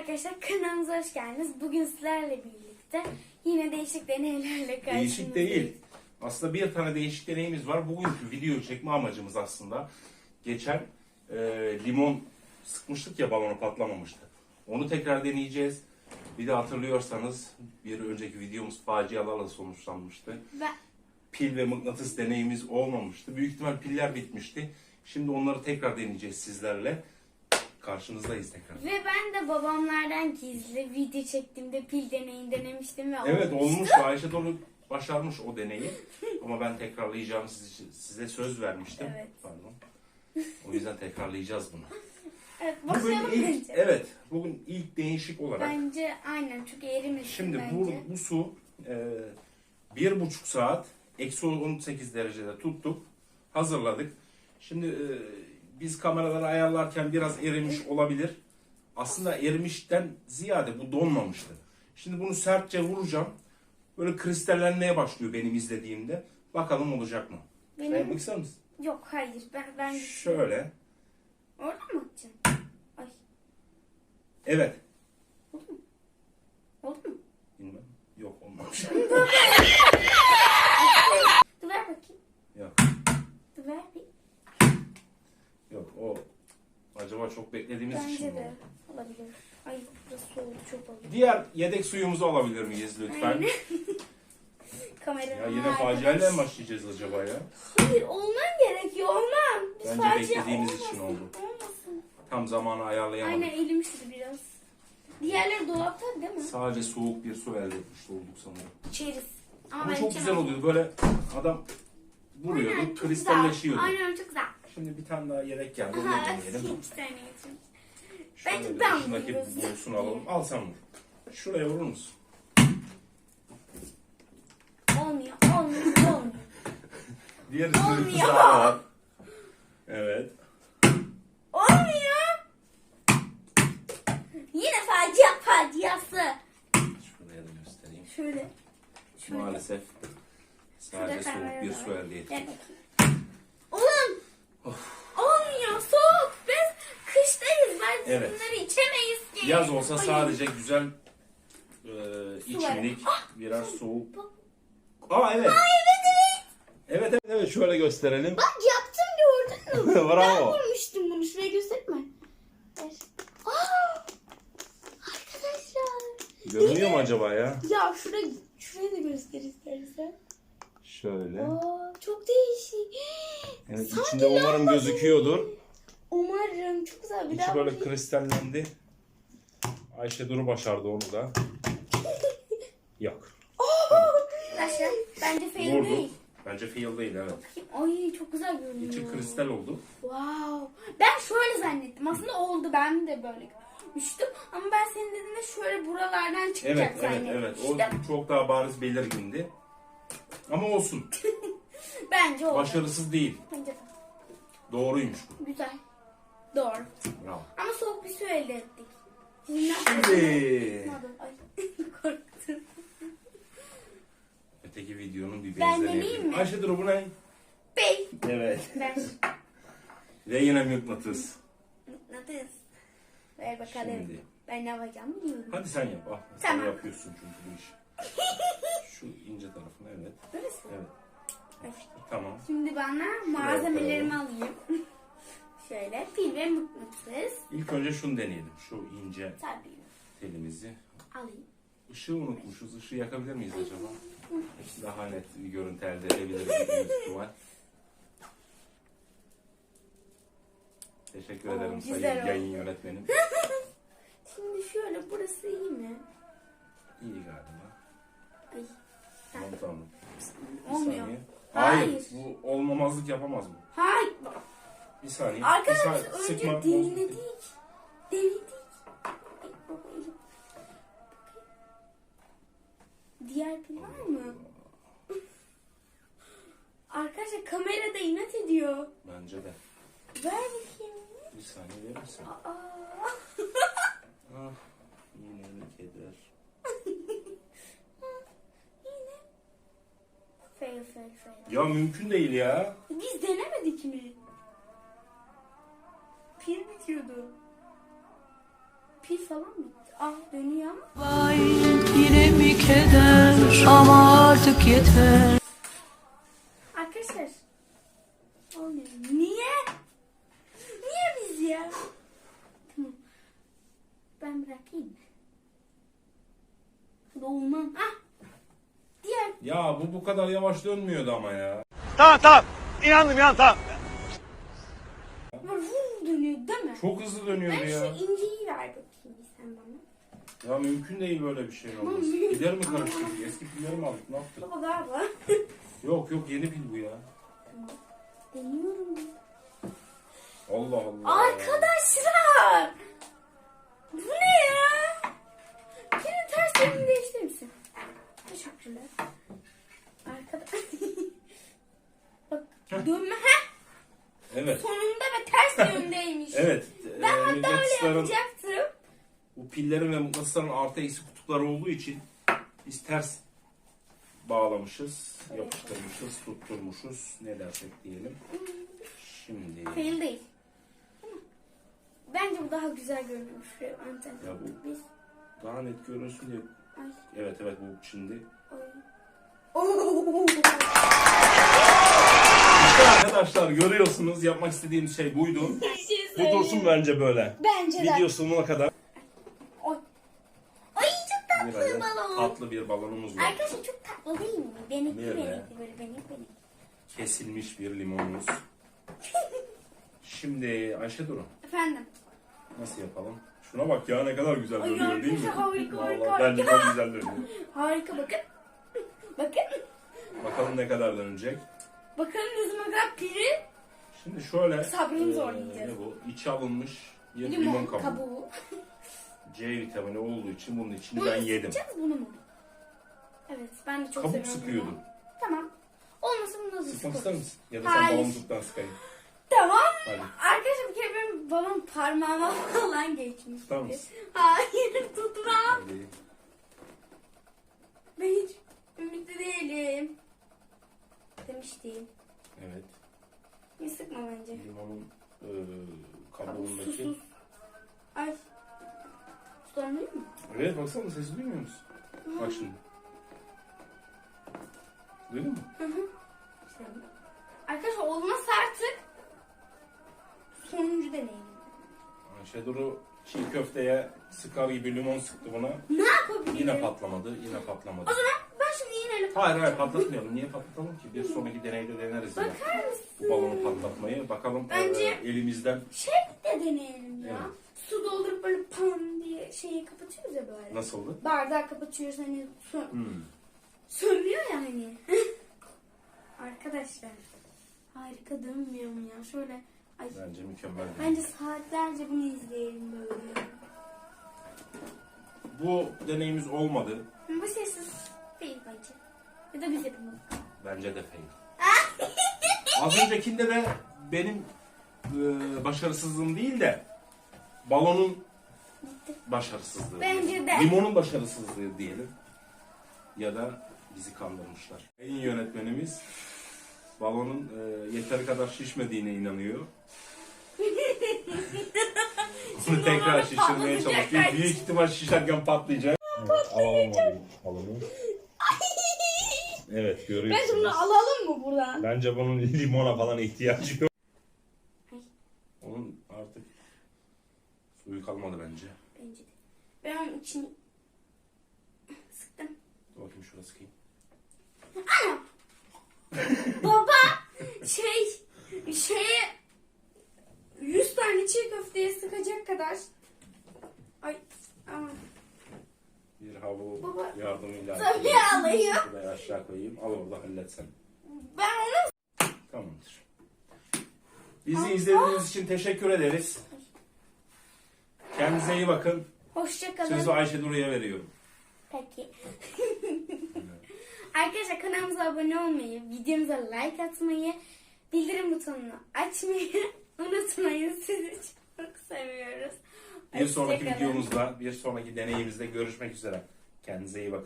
arkadaşlar kanalımıza hoş geldiniz. Bugün sizlerle birlikte yine değişik deneylerle karşınızdayız. Değişik değil. Aslında bir tane değişik deneyimiz var. Bugünkü video çekme amacımız aslında geçen e, limon sıkmıştık ya balonu patlamamıştı. Onu tekrar deneyeceğiz. Bir de hatırlıyorsanız bir önceki videomuz facialarla sonuçlanmıştı. Ben, Pil ve mıknatıs deneyimiz olmamıştı. Büyük ihtimal piller bitmişti. Şimdi onları tekrar deneyeceğiz sizlerle. Karşınızdayız tekrar. ve ben de babamlardan gizli video çektiğimde pil deneyin denemiştim ve Evet olmuştu. olmuş. Ayşe Dolu başarmış o deneyi. Ama ben tekrarlayacağım size, size söz vermiştim. Evet. Pardon. O yüzden tekrarlayacağız bunu. Evet, Bugün başlayalım ilk, bence. evet, bugün ilk değişik olarak. Bence aynen çünkü erimiş Şimdi bence. bu, bu su e, bir buçuk saat eksi 18 derecede tuttuk. Hazırladık. Şimdi e, biz kameraları ayarlarken biraz erimiş olabilir. Aslında erimişten ziyade bu donmamıştı. Şimdi bunu sertçe vuracağım. Böyle kristallenmeye başlıyor benim izlediğimde. Bakalım olacak mı? Benim- Sen yapmak ister misin? Yok hayır ben, ben Şöyle. orada mı atacaksın? Ay Evet. oldu mu? Bilmem. Yok olmamış. Dur ver bakayım. Yok. Dur ver bir. Yok o acaba çok beklediğimiz için Bence mi? de olabilir. Ay burası soğudu çok oldu. Diğer yedek suyumuzu alabilir miyiz lütfen? Aynen. Kamera. Ya yine faciayla mı başlayacağız acaba ya? Hayır olman gerekiyor olmam. Biz Bence facia beklediğimiz olmasın, için oldu. Olmasın. Tam zamanı ayarlayamadık. Aynen elimizdi biraz. Diğerleri dolapta değil mi? Sadece soğuk bir su elde etmiş olduk sanırım. İçeriz. Ama, Ama ben çok içemem. güzel oluyordu. Böyle adam vuruyordu, Aynen, çok kristalleşiyordu. güzel. Aynen çok güzel. Şimdi bir tane daha yedek geldi. Onu Aha, deneyelim. iki tane getirdim. Şöyle bir ben şundaki vuruyoruz. borusunu alalım. Al sen vur. Şuraya vurur musun? Olmuyor, olmuyor, olmuyor. Diğer üstüne daha var. Evet. olmuyor. Yine facia faciası. Şuraya da göstereyim. Şöyle. Şöyle. Maalesef sadece soğuk bir su elde ettik. Oğlum. Olmuyor, soğuk. Biz kıştayız. Ben Evet. bunları içemeyiz ki. Yaz olsa Ay. sadece güzel e, içimlik, biraz soğuk. Aa evet. Evet evet evet şöyle gösterelim. Bak yaptım gördün mü? Ben Bravo. vurmuştum bunu. Şuraya gösterme. Ver. Aa! Arkadaşlar. Görünüyor mu acaba ya? Ya şuraya, şuraya da göster istersen. Şöyle. Aa, çok değişik. Evet Sanki içinde umarım lamba gözüküyordur. Umarım çok güzel. Bir İçi daha böyle bakayım. kristallendi. Ayşe Duru başardı onu da. Yok. Arkadaşlar bence fail Vurdu. değil. Bence fail değil evet. Ay çok güzel görünüyor. İçi kristal oldu. Wow. Ben şöyle zannettim. Aslında oldu. Ben de böyle görmüştüm. Ama ben senin dediğinde şöyle buralardan çıkacak Evet evet evet. O çok daha bariz belirgindi. Ama olsun. bence oldu. Başarısız değil. Bence de. Doğruymuş bu. Güzel. Doğru. Bravo. Ama soğuk bir su elde ettik. Şimdi... Ay korktum. öteki videonun bir Ben benzeri. deneyeyim yapayım. mi? Ayşe Duru bu ne? Bey. Evet. Ver. Ve yine mıknatıs. Mıknatıs. Ver bakalım. Şimdi. Ben ne yapacağımı biliyorum. Hadi sen yap. Ah, sen Tamam. yapıyorsun çünkü bu işi. Şu ince tarafını evet. Burası. Evet. Ay. Tamam. Şimdi bana malzemelerimi alayım. Şöyle pil ve mıknatıs. İlk önce şunu deneyelim. Şu ince Tabii. telimizi. Alayım. Işığı unutmuşuz. Işığı yakabilir miyiz acaba? Daha net bir görüntü elde edebiliriz büyük ihtimal. Teşekkür Oo, ederim güzel sayın oldu. yayın yönetmenim. Şimdi şöyle burası iyi mi? İyi galiba. Ay. Tamam tamam. Bir Olmuyor. saniye. Hayır. Hayır. Bu olmamazlık yapamaz mı? Hayır. Bir saniye. Arkadaşlar bir saniye. önce Sıkma. elim. Diğer pil var mı? Arkadaşlar kamerada inat ediyor. Bence de. Ver bakayım. Bir saniye verir misin? Aa. Ah, yine ne keder. Yine. Fail fail fail. Ya mümkün değil ya. Biz denemedik mi? Pil bitiyordu. pil falan mı? Ah dönüyor ama. Vay yine mi keder ama artık yeter. Arkadaşlar. Olmuyor. Niye? Niye biz ya? Tamam. Ben bırakayım mı? Olmam. Ah. Diğer. Ya bu bu kadar yavaş dönmüyordu ama ya. Tamam tamam. İnandım ya tamam. Böyle vur dönüyor değil mi? Çok hızlı dönüyordu Ben ya. şu inciyi ver bakayım sen bana. Ya mümkün değil böyle bir şey olmaz. Pilleri mi karıştırdık? Eski pilleri mi aldık? Ne yaptık? Baba galiba. Yok yok yeni pil bu ya. Deniyorum. Allah Allah. Arkadaşlar. Bu ne ya? Senin ters yerini değiştirir misin? Teşekkürler. Arkadaş. Bak dönme. Heh, Evet. yöndeymiş. Evet. Ben e, hatta öyle yapacaktım. Bu pillerin ve mıknatısların artı eksi kutupları olduğu için biz ters bağlamışız, yapıştırmışız, tutturmuşuz. Ne dersek diyelim. Şimdi Fail değil. Bence bu daha güzel görünüyor şu anten. Ya bu- Biz. daha net görünsün diye. Ay. Evet evet bu şimdi. İşte arkadaşlar görüyorsunuz yapmak istediğimiz şey buydu. Bu dursun bence böyle. Bence de. Video sonuna kadar. Ay. Ay çok tatlı adet balon. tatlı bir balonumuz var. Arkadaşlar çok tatlı değil mi? Benekli Böyle. benekli böyle benekli benekli. Kesilmiş bir limonumuz. Şimdi Ayşe Duru Efendim. nasıl yapalım? Şuna bak ya ne kadar güzel Ay, görünüyor değil mi? arkadaşlar, harika, Vallahi harika, bence harika. çok güzel dönüyor. Harika bakın. Bakın. Bakalım ne kadar dönecek. Bakın bizim kadar piri. Şimdi şöyle Sabrını zorlayacağız. ne bu? İçi alınmış limon, Limon kabuğu. kabuğu. C vitamini olduğu için bunun içini Bunu ben yedim. sıkacağız bunu mu? Evet ben de çok Kabuk seviyorum. sıkıyordum. limon. Tamam. Olmasa bunu da Sıkmak ister misin? Ya da sen Hayır. baloncuktan sıkayım. Tamam. Hadi. Arkadaşlar bir kere benim babam parmağıma falan geçmiş. Tutar mısın? Hayır tutmam. Hadi. Ben hiç ümitli değilim. Demiştim. Evet. Bir sıkma bence. Limonun Sus kabuğundaki. sus. Ay. Sulanıyor mu? Evet baksana sesi duymuyor musun? Bak şimdi. Duydun mu? İşte bu. Arkadaşlar olmazsa artık sonuncu deneyim. Ayşe Duru çiğ köfteye sıkar gibi limon sıktı buna. Ne yapabilirim? Yine patlamadı, yine patlamadı. O zaman Hayır hayır patlatmayalım. Niye patlatalım ki? Bir sonraki deneyde deneriz yine. bakar mısın? Bu balonu patlatmayı. Bakalım Bence- eee, elimizden Şey de deneyelim ya. Evet. Su doldurup böyle pam diye şeyi kapatıyoruz ya böyle. nasıldı? Bardağı kapatıyoruz hani sö- Hmm. sönmüyor ya hani. Arkadaşlar. Harika dönmüyor mu ya? Şöyle. Ay. Bence mükemmel. bir Bence saatlerce bunu izleyelim böyle. Bu deneyimiz olmadı. Bu sessiz değil bence. Ya da biz yapalım. Bence de fail. Az öncekinde de benim eee, başarısızlığım değil de balonun başarısızlığı. Bence de. Limonun başarısızlığı diyelim. Ya da bizi kandırmışlar. En iyi yönetmenimiz balonun e, yeteri kadar şişmediğine inanıyor. Bunu tekrar şişirmeye çalışıyor. Büyük ihtimal şişerken patlayacak. Evet, alalım onu. Evet görüyorsunuz. Bence bunu alalım mı buradan? Bence bunun limona falan ihtiyacı yok. Onun artık suyu kalmadı bence. Bence de. Ben onun içini sıktım. Dur bakayım şurası sıkayım. Baba şey şeye 100 tane çiğ köfteye sıkacak kadar ay aman Bir havlu Baba. yardımıyla Tabii alayım. Aşağı koyayım. Al orada halletsen. ben onu Tamamdır. Bizi izlediğiniz için teşekkür ederiz. Kendinize iyi bakın. hoşça kalın. Sözü Ayşe Duru'ya veriyorum. Peki. Arkadaşlar kanalımıza abone olmayı, videomuza like atmayı, bildirim butonunu açmayı unutmayın. Sizi çok seviyoruz. Bir sonraki videomuzda, bir sonraki deneyimizde görüşmek üzere. Kendinize iyi bakın.